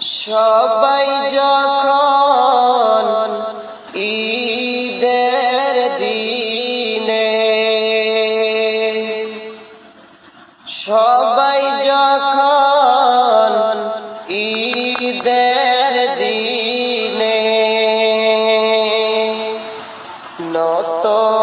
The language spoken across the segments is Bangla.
সবাই যখন ঈদের দিনে সবাই যখন ঈদের দিনে নতুন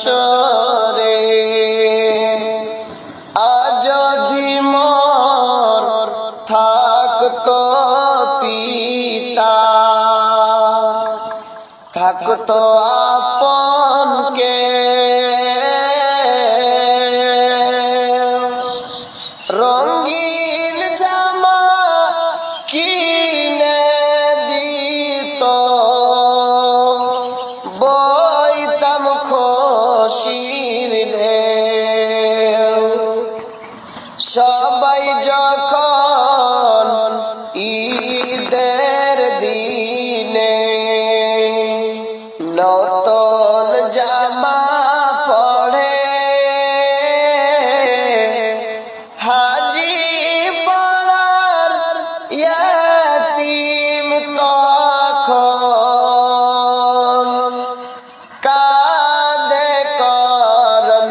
So. খুশির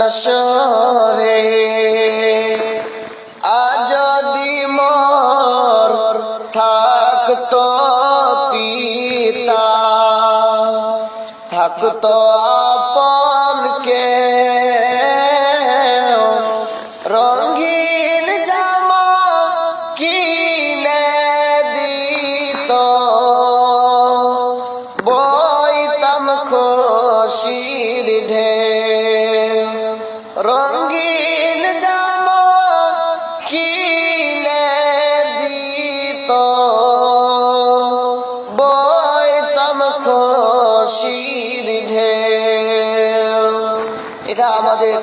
করন সরে আজ যদি মোর থাকতো পিতা, থাকতো আপনকে রঙিন জামা কিনে দিত, বইতাম খুশির ঢেউ। রঙিন জামা কিনে দিত। বইতাম খুশির ঢেউ। এটা আমাদের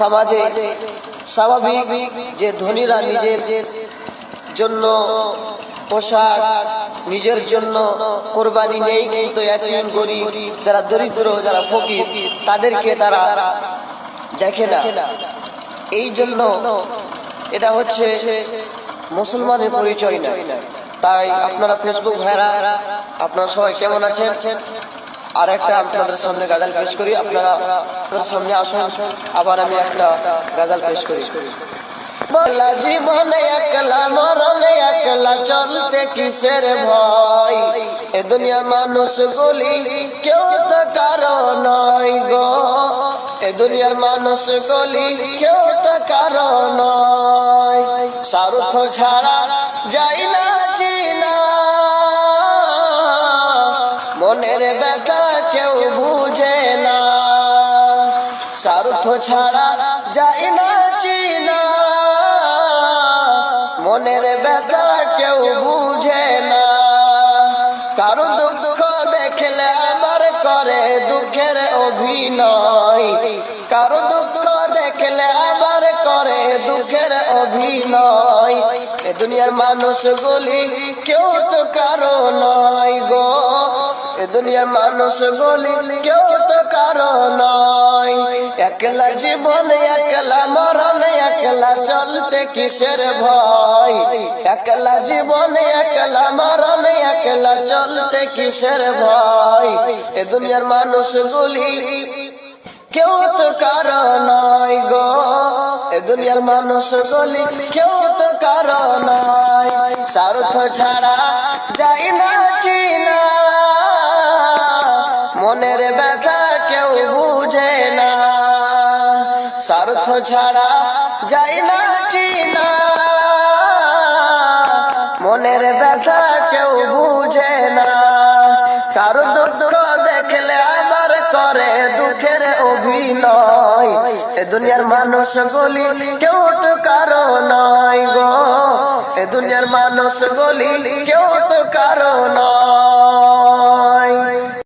সমাজে স্বাভাবিক যে ধনীরা নিজের জন্য পোশাক, নিজের জন্য কোরবানি নেই, কিন্তু এতিম গরিব, যারা দরিদ্র, যারা ফকির, তাদেরকে তারা দেখে না। এই জন্য এটা হচ্ছে মুসলমানের পরিচয় না। তাই আপনারা ফেসবুক ভাইরা আপনারা সবাই কেমন আছেন? আর একটা আপনাদের সামনে গাজাল পেশ করি। আপনারা সামনে আসুন। আবার আমি একটা গাজাল পেশ করি। বলা জীবনে একলা, মরণে একলা চলতে কিসের ভয়? এ দুনিয়ার মানুষ গুলি কেউ তো কারণ নয় গো। দুনিয়ার মানুষ গুলি, কেউ তো কারও নয়। স্বার্থ ছাড়া যাই না চিনা মনের ব্যথা কেউ বুঝে না। স্বার্থ ছাড়া যাই না চিনা মনের ব্যথা কেউ বুঝে না। কারও দুঃখ দেখলে আমার করে দুঃখের অভিনয়। কারও দুঃখ দেখলে আমার করে দুঃখের অভিনয়। এ দুনিয়ার মানুষগুলি কেউ তো কারও নয় গো। এ দুনিয়ার মানুষ গলি কেউ তো কারও নয়। একলা জীবন, একলা মরণ, একলা চলতে কিসের ভয়? একলা জীবন, একলা মরণ, একলা চলতে কিসের ভয়? এ দুনিয়ার মানুষগুলি কেউ তো কারও নয় গো। এ দুনিয়ার মানুষগুলি কেউ তো কারও নয় স্বার্থ ছাড়া যাই না, চিনা। মনের ব্যথা কেউ বুঝে না। স্বার্থ ছাড়া যাই না, চিনা। মনের ব্যথা কেউ বুঝে না। কারও দুঃখ দেখলে আবার করে দুঃখের অভিনয়। এ দুনিয়ার মানুষ গলি কেউ তো কারও নয় গো। এ দুনিয়ার মানুষ গলি কেউ তো কারও নয়।